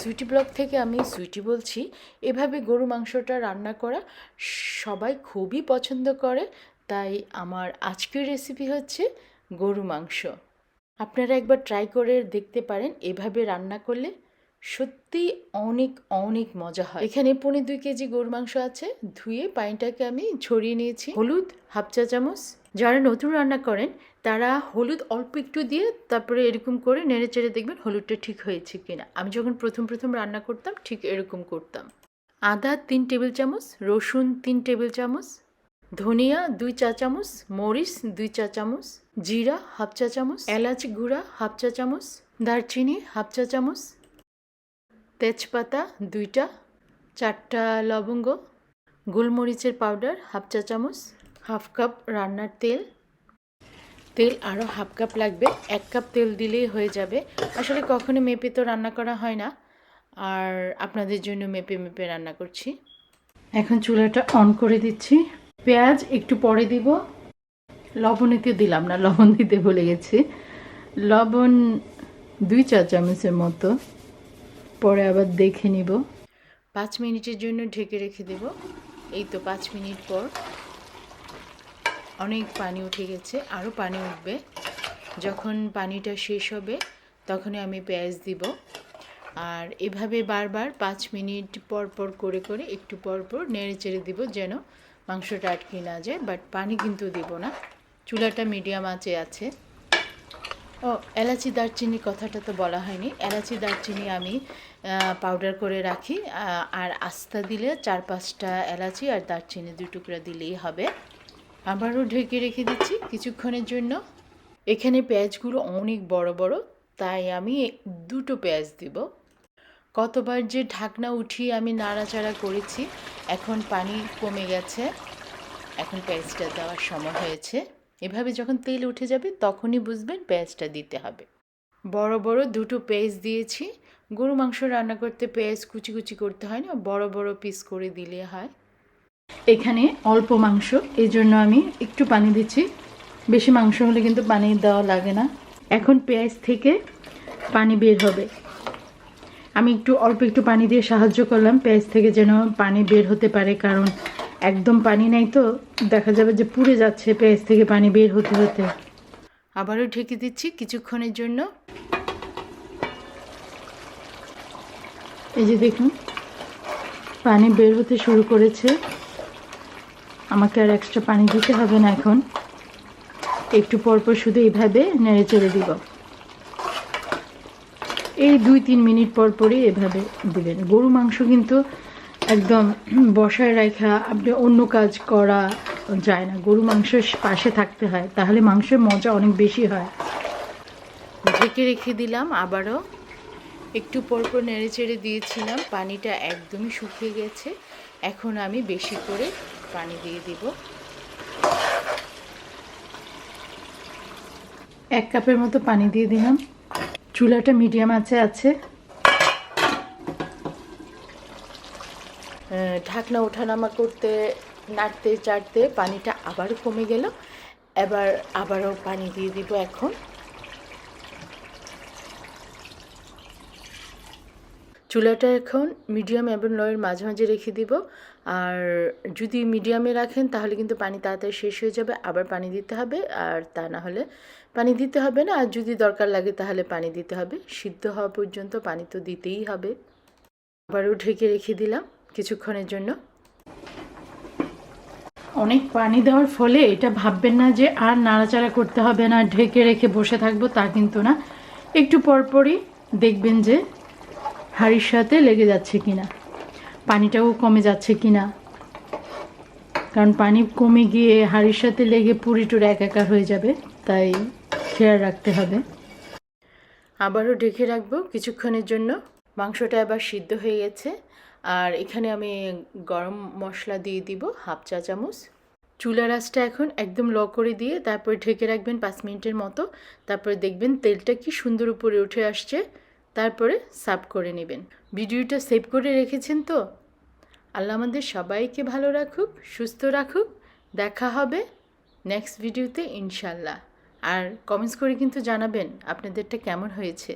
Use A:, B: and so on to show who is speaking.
A: Sweety blog থেকে আমি সুইটি বলছি, এভাবে গরু মাংসটা রান্না করা সবাই খুবই পছন্দ করে, তাই আমার আজকের রেসিপি হচ্ছে গরু মাংস। আপনারা একবার ট্রাই করে দেখতে পারেন, এভাবে রান্না করলে সত্যি অনেক অনেক মজা হয়। এখানে পনেরো দুই কেজি গরুর মাংস আছে, ধুয়ে পানিটাকে আমি ছড়িয়ে নিয়েছি। হলুদ হাফ চা চামচ। যারা নতুন রান্না করেন তারা হলুদ অল্প একটু দিয়ে তারপরে এরকম করে নেড়ে চেড়ে দেখবেন হলুদটা ঠিক হয়েছে কিনা। আমি যখন প্রথম প্রথম রান্না করতাম, ঠিক এরকম করতাম। আদা তিন টেবিল চামচ, রসুন তিন টেবিল চামচ, ধনিয়া দুই চা চামচ, মরিচ দুই চা চামচ, জিরা হাফ চা চামচ, এলাচ গুঁড়া হাফ চা চামচ, দারচিনি হাফ চা চামচ, তেজপাতা দুইটা, চারটা লবঙ্গ, গোলমরিচের পাউডার হাফ চা চামচ, হাফ কাপ রান্নার তেল তেল আরও হাফ কাপ লাগবে। এক কাপ তেল দিলেই হয়ে যাবে। আসলে কখনো মেপে তো রান্না করা হয় না। আর আপনাদের জন্য মেপে মেপে রান্না করছি। এখন চুলাটা অন করে দিচ্ছি। পেঁয়াজ একটু পরে দিব। লবণেতে দিলাম না, লবণ দিতে ভুলে গেছি। লবণ দুই চা চামচের মতো। পরে আবার দেখে নিব। পাঁচ মিনিটের জন্য ঢেকে রেখে দেব। এই তো পাঁচ মিনিট পর। অনেক পানি উঠে গেছে আরও পানি উঠবে। যখন পানিটা শেষ হবে, তখনই আমি পেঁয়াজ দিব। আর এভাবে বারবার পাঁচ মিনিট পর পর করে করে একটু পর পর নেড়ে চেড়ে দিব যেন মাংসটা আটকে না যায়, বাট পানি কিন্তু দিব না। চুলাটা মিডিয়াম আঁচে আছে। ও, এলাচি দারচিনি কথাটা তো বলা হয়নি। এলাচি দারচিনি আমি পাউডার করে রাখি আর আস্তা দিলে চার পাঁচটা এলাচি আর দারচিনি দু টুকরা দিলেই হবে। আবারও ঢেকে রেখে দিচ্ছি কিছুক্ষণের জন্য। এখানে পেঁয়াজগুলো অনেক বড় বড়, তাই আমি দুটো পেঁয়াজ দিব। কতবার যে ঢাকনা উঠিয়ে আমি নাড়াচাড়া করেছি, এখন পানি কমে গেছে। এখন পেঁয়াজটা দেওয়ার সময় হয়েছে। এভাবে যখন তেল উঠে যাবে, তখনই বুঝবেন পেঁয়াজটা দিতে হবে। বড় বড় দুটো পেঁয়াজ দিয়েছি। গরু মাংস রান্না করতে পেঁয়াজ কুচি কুচি করতে হয় না, বড় বড় পিস করে দিলে হয়। এখানে অল্প মাংস এই জন্য আমি একটু পানি দিচ্ছি। বেশি মাংস হলে কিন্তু পানি দেওয়া লাগে না। এখন পেঁয়াজ থেকে পানি বের হবে। আমি একটু অল্প একটু পানি দিয়ে সাহায্য করলাম। পেঁয়াজ থেকে যেন পানি বের হতে পারে, কারণ একদম পানি নেই তো। দেখা যাবে যে পুড়ে যাচ্ছে পেঁয়াজ থেকে পানি বের হতে হতে। আবারও ঢেকে দিচ্ছি কিছুক্ষণের জন্য। এই যে দেখুন, পানি বের হতে শুরু করেছে। আমাকে আর এক্সট্রা পানি দিতে হবে না এখন। একটু পরপর শুধু এইভাবে নেড়ে চেড়ে দিব। এই দুই তিন মিনিট পর পরই এভাবে দিবেন। গরু মাংস কিন্তু একদম বসায় রাখা আপনি অন্য কাজ করা যায় না। গরু মাংসের পাশে থাকতে হয়, তাহলে মাংসের মজা অনেক বেশি হয়। ঢেকে রেখে দিলাম আবারও। একটু পরপর নেড়ে চেড়ে দিয়েছিলাম, পানিটা একদমই শুকিয়ে গেছে। এখন আমি বেশি করে পানি দিয়ে দিব। এক কাপের মতো পানি দিয়ে দিলাম। চুলাটা মিডিয়াম আছে। আছে ঢাকনা ওঠানামা করতে, নাড়তে, চাড়তে পানিটা আবার কমে গেল। এবার আবারও পানি দিয়ে দিব এখন। চুলাটা এখন মিডিয়াম এবং লয়ের মাঝে মাঝে রেখে দিব। আর যদি মিডিয়ামে রাখেন, তাহলে কিন্তু পানি তাড়াতাড়ি শেষ হয়ে যাবে, আবার পানি দিতে হবে। আর তা না হলে পানি দিতে হবে না। আর যদি দরকার লাগে, তাহলে পানি দিতে হবে। সিদ্ধ হওয়া পর্যন্ত পানি তো দিতেই হবে। আবারও ঢেকে রেখে দিলাম কিছুক্ষণের জন্য। অনেক পানি দেওয়ার ফলে এটা ভাববেন না যে আর নাড়াচাড়া করতে হবে না, ঢেকে রেখে বসে থাকব তা কিন্তু না। একটু পরপরই দেখবেন যে হাড়ির সাথে লেগে যাচ্ছে কিনা, পানিটাও কমে যাচ্ছে কিনা। কারণ পানি কমে গিয়ে হাড়ির সাথে লেগে পুরি টুর একাকার হয়ে যাবে, তাই খেয়াল রাখতে হবে। আবারও ঢেকে রাখব কিছুক্ষণের জন্য। মাংসটা এবার সিদ্ধ হয়ে গেছে। আর এখানে আমি গরম মশলা দিয়ে দিব হাফ চা চামচ। চুলা রাসটা এখন একদম ল করে দিয়ে তারপর ঢেকে রাখবেন পাঁচ মিনিটের মতো। তারপরে দেখবেন তেলটা কি সুন্দর উপরে উঠে আসছে। তারপরে সার্ভ করে নেবেন। ভিডিওটা সেভ করে রেখেছেন তো? আল্লাহ আমাদের সবাইকে ভালো রাখুক, সুস্থ রাখুক। দেখা হবে নেক্সট ভিডিওতে ইনশাল্লাহ আর কমেন্টস করে কিন্তু জানাবেন আপনাদেরটা কেমন হয়েছে।